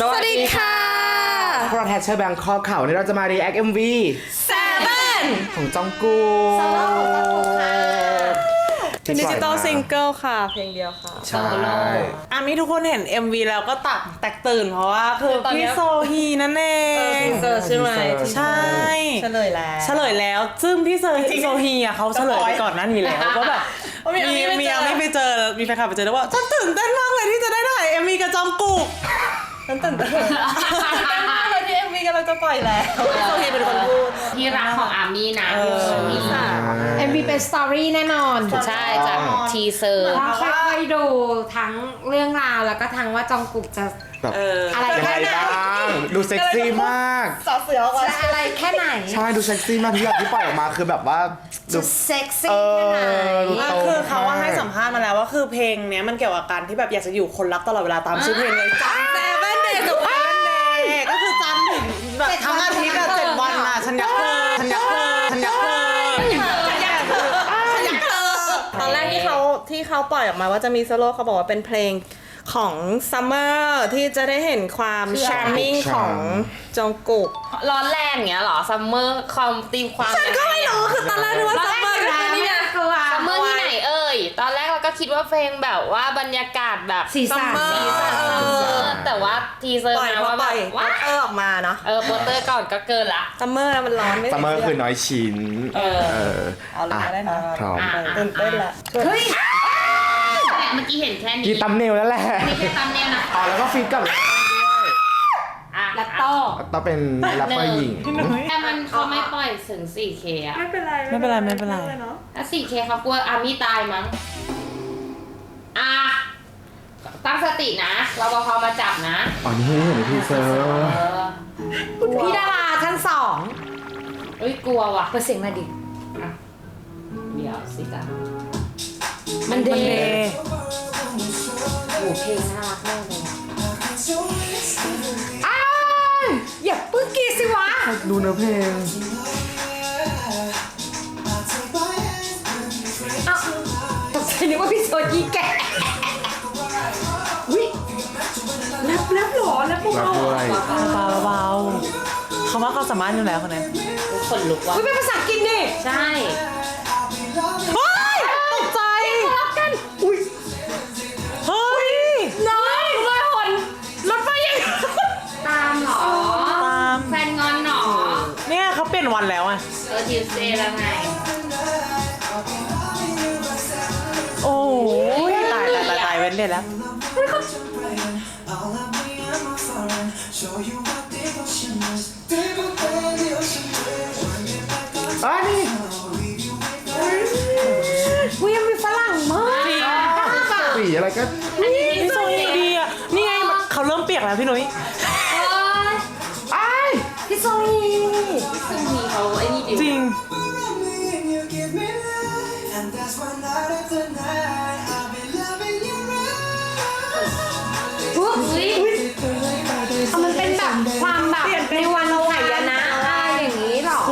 สวัสดีค่ะพวกเราแทชเชอร์แบงคอกข่าววันนี้เราจะมา react MV เซเว่นของจองกูเป็นดิจิตอลซิงเกิลค่ะ เพลงเดียวค่ะ ใช่ อันนี้ทุกคนเห็น MV แล้วก็ตักแตกตื่นเพราะว่าคือคือตอนเนี้พี่ยโซฮีนั่นเองเซอร์ใช่ไหมใช่เฉลยแล้วเฉลยแล้ว ซึ่งพี่โซโซฮีอะเขาเฉลยไปก่อนหน้านี้แล้วก็แบบมีมีมีมีไปเจอยังไม่ไปเจอมีแฟนคลับไปเจอแล้วว่าฉันตื่นเต้นมากเลยที่จะได้ถ่าย MV กับจองกุก ฉันตื่นเต้นมากเลยที่เอ็มวีกำลังจะปล่อยแล้วโซฮีเป็นคนพูด ที่รักของอามี่นะเออมีสาม MV เป็นสตอรี่แน่นอนใช่จากทีเซอร์เราค่อยๆดูทั้งเรื่องราวแล้วก็ทั้งว่าจองกุกจะ แบบเอออะไร ยังไงแค่ไหนบ้างดูเซ็กซี่มากสาวเสือออกมาจะอะไรแค่ไหนใช่ดูเซ็กซี่มากทุกอย่างที่ปล่อยออกมาคือแบบว่าดู จะเซ็กเอซี่แค่ไหนอดูว่าโตคือเขาว่าให้มกสัมภาษณ์มาแล้วว่าคือเพลงเนี้ยมันเกี่ยวกับการที่แบบอยากจะอยู่คนรักตลอดเวลาตามชื่อเพลงเลยจ้าเซ แบบทั้งอาทิตย์อะเจ็ดวันอะฉันอยากเธอฉันอยากเธอฉันอยากเธอตอนแรกที่เขาที่เขาปล่อยออกมาว่าจะมีโซโล่เขาบอกว่าเป็นเพลงของซัมเมอร์ที่จะได้เห็นความชาร์มมิ่งของจงกุกร้อนแรงอย่างเงี้ยเหรอซัมเมอร์ความตีความฉันก็ไม่รู้คือตอนแรกนึกว่าร้อนซัมแรเมอร์งก็คือคือนี่นี่นะกลัวซัมเมอร์ที่ไหนเอ่ยตอนแรกเราก็ คิดว่าเพลงแบบว่าบรรยากาศแบบสีสันสีสัน เออแต่ว่าทีเซอร์ปล่อยมามาว่าปแบล่อยบว่าเออออกมาเนาะเออโปสเตอร์ก่อนก็เกินละ ซัมเมอร์มันร้อนไม่ซัมเมอร์คือน้อยชิ้น เออ เออเอาเลยก็ได้นะพร้อมอะตื่นเต้นละเฮ้ยเมื่อกี้เห็นแค่นี้กีตัมเนลแล้วแหละนี่แค่ตำเนียนะอ๋อแล้วก็ฟีดกับอะลัตโต้ต้องเป็นแรปเปอร์หญิง แต่มันเขาไม่ปล่อยถึง 4K อะไม่เป็นไรไม่เป็นไรไม่เป็นไร ถ้า 4K เขากลัวอามี่ตายมั้ง อะ ตั้งสตินะรปภมาจับนะ อ๋อนี่เห็นในทีเซอร์เออพี่ดาราชั้นสองเอ้ยกลัวว่ะเปิดเสียงมาดิ อะเดี๋ยวสิจ้ะมันเดมันเดย์ ย์โอ้เพลงน่ารักมากเลยอะอ้ายอย่าปึ้งกรีดสิวะ ดูเนื้อเพลง แลบหรอแลบรัเบากด้วย เบาๆเบาๆเขาว่าเขาสามารถอยู่แล้วคนนั้นทุกคนลุกว่ะๆวิเป็นภาษาอังกฤษนี่ใช่เฮ้ยตกใจรับกันอุ้ยเฮ้ยน้อยเลยหนรถไฟยังตามเหรอ ตามแฟนงอนเหรอ เนี่ยเขาเปลี่ยนวันแล้วอะเออทิวสเดย์แล้วไงโอ้ยตายตายตายตายเว้นเด็ดแล้ว อะนี่วิยังมีฝรั่งมากจริงสีอะไรก็นี่โซฮีดีอะนี่ไงเขาเริ่มเปียกแล้วพี่นุ้ยเอ้ยไอ้ายพี่โซฮีซึ่งมีเขาไอ้นี่ดิจริงอุ๊ย ในวันไหยนะอะไรอย่างนี้เหรอโ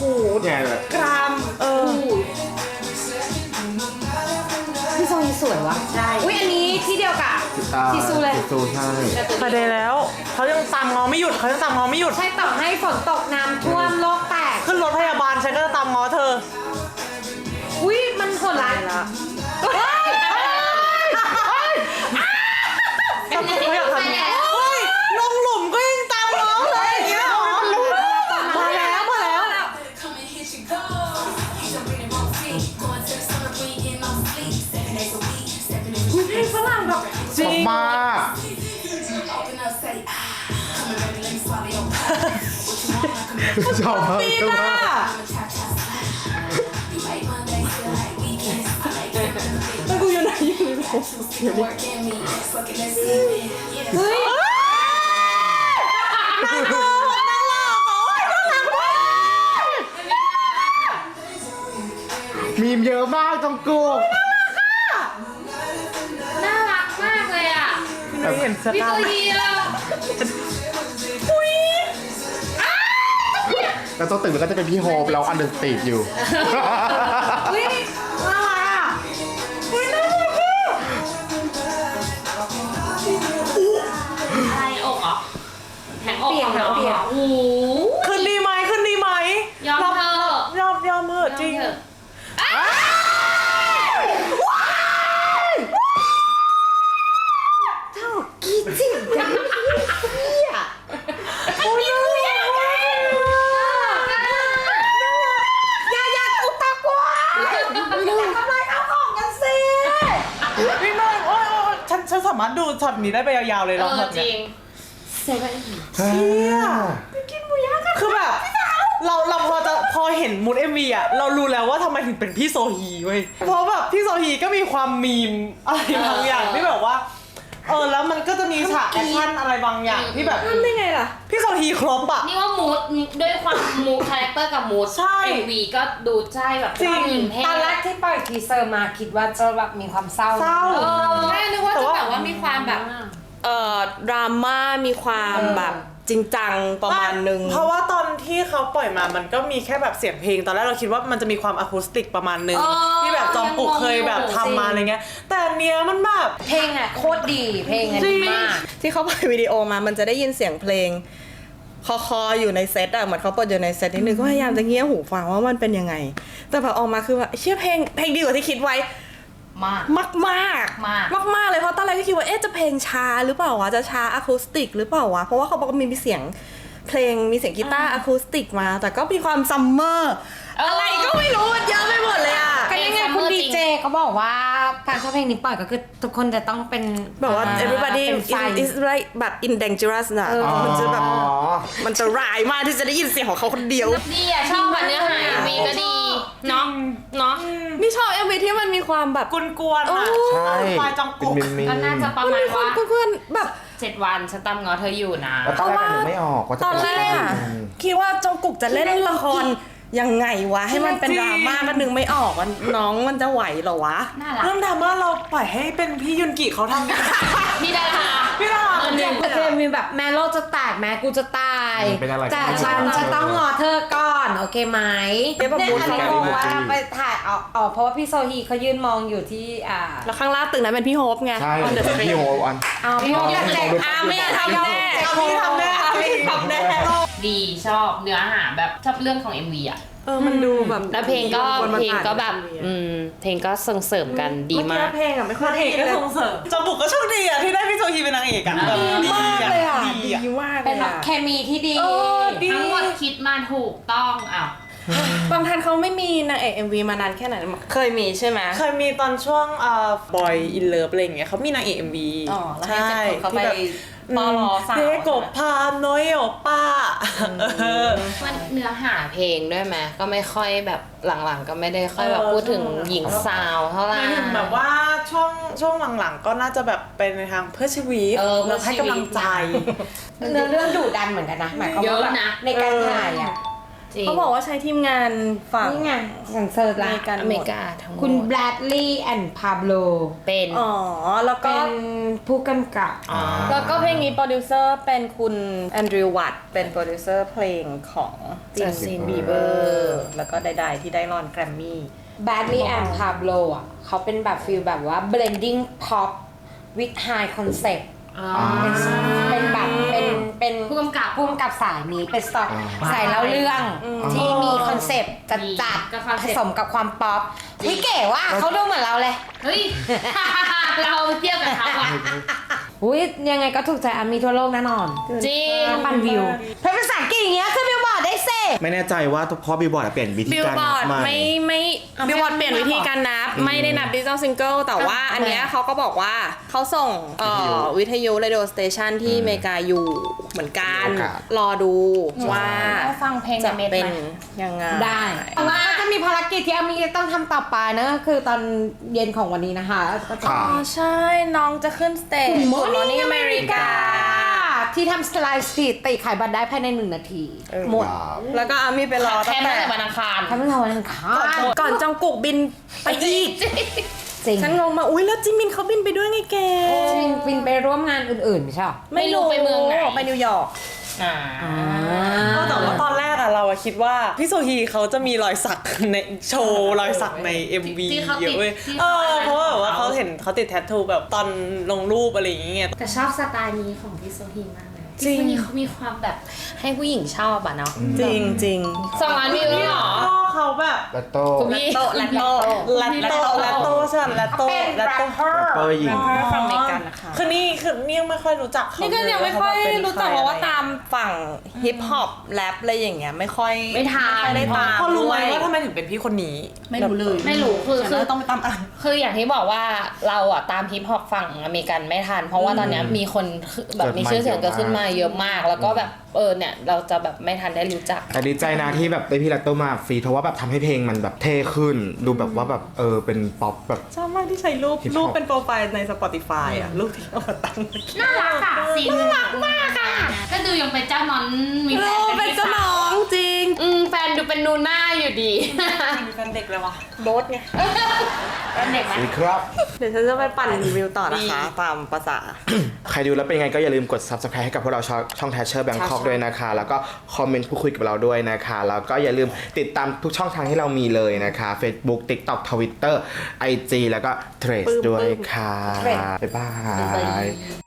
หเนี่ยแหละกรามเออพี่โซฮีสวยวะใช่อุ้ยอันนี้ที่เดียวกับอ่าซีซูเลยซีซูใช่ประเดแล้วเขายังตามงอไม่หยุดเขายังตามงอไม่หยุดใช่ต่อให้ฝนตกน้ำท่วมโลกแตกขึ้นรถพยาบาลฉันก็จะตามงอเธออุ้ยมันโหดร้าย ชอบมากปีชอบหน้ามาก I'm a cha cha slide. You like Mondays, feel like weekends. I like everything. แล้วกูอยู่ไหนอยู่ในผม Working me, fucking and sleeping. Yeah. เฮ้ยมีมเยอะมากจองกูน่ารักมากเลยอะพี่นุ้ยเห็นสพี่ตาตัวร์ยีแล้ว แล้วตัวตึกมันก็จะเป็นพี่โฮปแล้วอันเดอร์สตีดอยู่ อุ้ยน่ารักอะอุ้ยน่ารักอะอะไรอกเหรอแทงอกของน้องเหรอโอ้โห ขึ้นดีไหมขึ้นดีไหม ยอมเถอะ ยอมยอมเถอะจริง ยอมเถอะ พี่น้อยโอ้ยโอ้ยฉันฉันสามารถดูช็อตนี้ได้ไปยาวๆเลยเอลองอช็อตจเนี้ริยงคือแบบเราเราพอจะพอเห็นมูดเอ็มวีอะเรารู้แล้วว่าทำไมถึงเป็นพี่โซฮีเว้ยเพราะแบบพี่โซฮีก็มีความมีมอะไรบางอย่างที่แบบว่า เออแล้วมันก็จะมีฉากแอคชั่นอะไรบางอย่างที่แบบ ทำได้ไงล่ะ พี่โซฮีครบอะ นี่ว่ามูดด้วยความมูดคาแรคเตอร์กับมูดใช่เอ็มวีก็ดูใช่แบบจริง ผู้หญิงเท่ตอนแรกที่ปล่อยทีเซอร์มาคิดว่าจะแบบมีความเศร้าเศร้า เออใช่นึกว่าจะแบบว่ามีความแบบ เอ่อดราม่ามีความแบบ จริงจังประมาณนึง เพราะว่าตอนที่เขาปล่อยมามันก็มีแค่แบบเสียงเพลง ตอนแรกเราคิดว่ามันจะมีความอะคูสติกประมาณนึง เออที่แบบจอมปลุกเคยแบบทำมาอะไรเงี้ย แต่อันเนี้ยมันแบบ เพลงอะโคตรดีเพลงอะจริดีง มาก ที่เขาปล่อยวิดีโอมามันจะได้ยินเสียงเพลง คอคออยู่ในเซตอะเหมือนเขาเปิดอยู่ในเซตนิดนึงก็พยายามจะเงี่ยหูฟังว่ามันเป็นยังไง แต่แบบออกมาคือแบบเชื่อเพลงเพลงดีกว่าที่คิดไว้ มาก มากมากมาก มากมากเลยเพราะตอนแรกก็คิดว่าเอ๊ะจะเพลงช้าหรือเปล่าวะจะช้าอะคูสติกหรือเปล่าวะเพราะว่าเขาบอกว่ามีเสียงเพลงมีเสียงกีตาร์อะคูสติกมา แต่ก็มีความซัมเมอร์เอออ อะไรก็ไม่รู้มันเยอะไปหมดเลยอะก็ยังไงเพลงคุณ Summer ดีจริงเจเขาบอกว่าการที่เพลงนี้ปล่อยก็คือทุกคนจะต้องเป็นแบบว่าอ่ everybody เป็นไฟ is, is like แบบ in dangerous นะมันจะแบบ อ๋อ มันจะร้ายมากที่จะได้ยินเสียงของเขาคนเดียว ดีอะชอบอะเนื้อหาเอ็มวีก็ดี เนาะเนาะนี่ชอบเอ็มวีที่มันมีความแบบ กุนกวนๆอะใช่ไฟจองเป็นกุกมิมมิมก็น่าจะประมันมาณมีความว่าเพื่อนๆแบบ เจ็ดวันฉันตามงอเธออยู่นะ แล้วตอนแรกก็นึกไม่ออกว่าจะตอนเป็นแรกอะคิดว่าจงกุกจะเล่นละครยังไงวะ ให้มันเป็นดราม่าก็นึงไม่ออกว่าน้องมันจะไหวเหรอวะ น่ารักเรื่องดราม่าเราปล่อยให้เป็นพี่ยุนกิเขาทำดีกว่าพี่ดารา พี่ดาราเออหนึ่งโอเคมีแบบแม้โลกจะแตกแม้กูจะตาย เป็นอะไรแต่ฉันจะต้องงอเธอก่อน โอเคไหมเรียกว่าเนี่ยบูธอันนี้การงงว่าบูธไปถ่ายออกออกเพราะว่าพี่โซฮีเขายืนมองอยู่ที่อ่าแล้วข้างล่างตึกนั้นเป็นพี่โฮปไงใช่ on the เป็น street พี่โฮอันเอาพี่โฮอยากแจกอะไม่อยากทำแน่เอาพี่ทำแน่เอาพี่ทำแน่ดีชอบเนื้อหาแบบชอบเรื่องของ MV อะ เออมันดูแบบแล้วเพลงก็คนมาเพลงถ่ายก็แบบ อืม เพลงก็ส่งเสริมกันดีมากเพลงอะไม่ค่อยนางได้เอกยินก็เลยส่งเสริมจอมปลุกก็โชคดีอะที่ได้พี่โซฮีเป็นนางเอกอะแบบดีมากเลยอะดีดีอะ มากเลเป็นยแบบอะเคมีที่ดี เออดีทั้งหมดคิดมาถูกต้องอ้าว บางท่านเขาไม่มีนางเอก MV มานานแค่ไหนเคยมีใช่ไหม เคยมีตอนช่วงเอ่อบอยอินเลิฟอะไรอย่างเงี้ยเขามีนางเอกเอ็มวีอ๋อแล้วให้เจ็ดคนเขาไปที่แบบ ปอลอสาวเด็กกบพาน้อยโอป้าเออมันเนื้อหาเพลงด้วยไหมก็ไม่ค่อยแบบหลังๆ ก็ไม่ได้ค่อยแบบเออพูดถึงช่วงหญิงสาวเท่าไหหร่มายถึงแบบว่าช่วงช่วงหลังๆ ก็น่าจะแบบเป็นในทางเพื่อชีวิตเออแล้วให้กำลังใจเนื้อเรื่องดุดันเหมือนกันนะหมายความเยว่าอะแบบนะในการถ่ายอะ จริงเขาบอกว่าใช้ทีมงานฝั่งนี่ไงสังเซิร์ชอละเมริกันอเมริกาทั้งหมดคุณแบรดลีย์แอนด์พาโบโลเป็น อ๋อ แล้วก็ เป็นผู้กำกับ อ๋อ แล้วก็เพลงนี้โปรดิวเซอร์เป็นคุณแอนดริววัตเป็นโปรดิวเซอร์เพลงของจิน Justin บีเบอ Bieber ร์แล้วก็ใดๆที่ได้รอนแกรมมี่ b a d l y and Pablo อะเขาเป็นแบบฟิลแบบว่า blending pop with high concept อ๋อ เป็นเป็นแบบเป็นเป็นผู้กำกับผู้กำกับสายนี้เป็นสไตล์อ่า สายเล่าเรื่องที่มีคอนเซปต์จัดจัดก็คอนผเซ็ปต์ สมกับความป๊อปวิเก๋ว่ะเขาดูเหมือนเราเลยเฮ้ย เราเทียบกับเขาอะอุ้ยยังไงก็ถูกใจอามีทั่วโลกแน่นอนจริงพันวิวเพลงภาษาอังกฤษอย่างเงี้ยขึ้นบิลบอร์ดได้เซ่ ไม่แน่ใจว่าเพราะบิลบอร์ดเปลี่ยนวิธีบิลการบอร์ดนับใหม่ ไม่ไม่บิลบอร์ดเปลี่ยนวิธีการนับไม่ได้นับดิจิตอลซิงเกิลแต่ว่าอันเนี้ยเขาก็บอกว่าเขาส่งเอ่อวิทยุเรดิโอสเตชันที่อเมริกาอยู่เหมือนกัน มีโอกาส รอดูว่าได้ฟังเพลงจะในเม็ดไหมเป็นยังไง ได้แล้วก็จะมีภารกิจที่อามีจะต้องทำต่อไปนะก็คือตอนเย็นของวันนี้นะคะก็จะ ค่ะ อ๋อใช่น้องจะขึ้นสเตจ Good Good Morning Morning America America ที่ทำสไลด์สตรีทติขายบัตรได้ภายในหนึ่งนาที หมดแล้วก็อามีไปรอแค่ตั้งตั้งแต่แต่วันอังคาร ทำให้เราวันอังคารก่อนจองกุกบินไปอีก จริงฉันงงมาอุ้ยแล้วจิมมินเขาบินไปด้วยไงแกจริงบินไปร่วมงานอื่นๆไม่ใช่หรอ ไม่รู้ไปเมืองไหน ไปนิวยอร์กอ่า เออแต่ว่าต อนแรกอะเราอะคิดว่าพี่โซฮีเขาจะมีรอยสักในโชว์รอยสักใน MV ที่เขาเยติดอะเว้ยที่เอเขาอเพราะว่าแบบว่าเขาเขา เห็นเขาติดแทททูแบบตอนลงรูปอะไรอย่างเงี้ย แต่ชอบสไตล์นี้ของพี่โซฮีมากเลยจริงที่นี่เขามีความแบบให้ผู้หญิงชอบอะเนาะจริงจริงสองล้านวิวแล้วเหรอพ่อ เขาแบบแล้วโต้คุณพี่ โตและโตลัตโตลัตโตใช่ไหมลัตโตเป็นลัตแรโตปเปอร์เปอร์หญิงฟังอเมริกันนะคะคือนี่คือนี่ยังไม่ค่อยรู้จักเขานี่ก็ยังไม่ค่อยเลรู้จักเพราะว่าตามฝั่งฮิปฮอปแรปอะไรอย่างเงี้ยไม่ค่อยไม่ทัน ค่อยได้ตามเขารู้ไหมด้วยว่าทำไมถึงเป็นพี่คนนี้ ไม่รู้เลยไม่รู้คือฉันคือว่าต้องไปตามอ่าน คืออย่างที่บอกว่าเราอะตามฮิปฮอปฝั่งอเมริกันไม่ทัน เพราะว่าตอนเนี้ยมีคนคือแบบมีชื่อเสียงเกิดขึ้นมาเยอะมาก แล้วก็แบบเออเนี่ยเราจะแบบไม่ทันได้รู้จัก แต่ดีใจนะที่แบบได้พี่ลัตโต้มาฟรีเพราะว่าแบบทำให้เพลงมันแบบเท่ขึ้น ดูแบบว่าแบบเออเป็นป๊อปแบบ ชอบมากที่ใช้รูป Hip hop รูปเป็นโปรไฟล์ใน Spotify อะ รูปที่เอามาตั้งน่ารักอะซีนน่ารักมากอะก็ดูยังเป็นเจ้านอนมีแฟรูนปเป็นเจ้าน้องจริง อืมแฟนดูเป็นนูน่าอยู่ดี มีแฟนเด็กเลยวะโบ๊ทไงเป็นเด็กไหม สวัสดีครับ เดี๋ยวฉันจะไปปั่นรีวิวต่อนะคะตามภาษา ใครดูแล้วเป็นยังไงก็อย่าลืมกด subscribe ให้กับพวกเราช่องช่องแทชเชอร์แบงคอกด้วยนะคะ แล้วก็คอมเมนต์พูดคุยกับเราด้วยนะคะ แล้วก็อย่าลืมติดตามทุกช่องทางที่เรามีเลยนะคะ Facebook TikTok Twitter IG แล้วก็ Threads ด้วยค่ะ บ๊ายบาย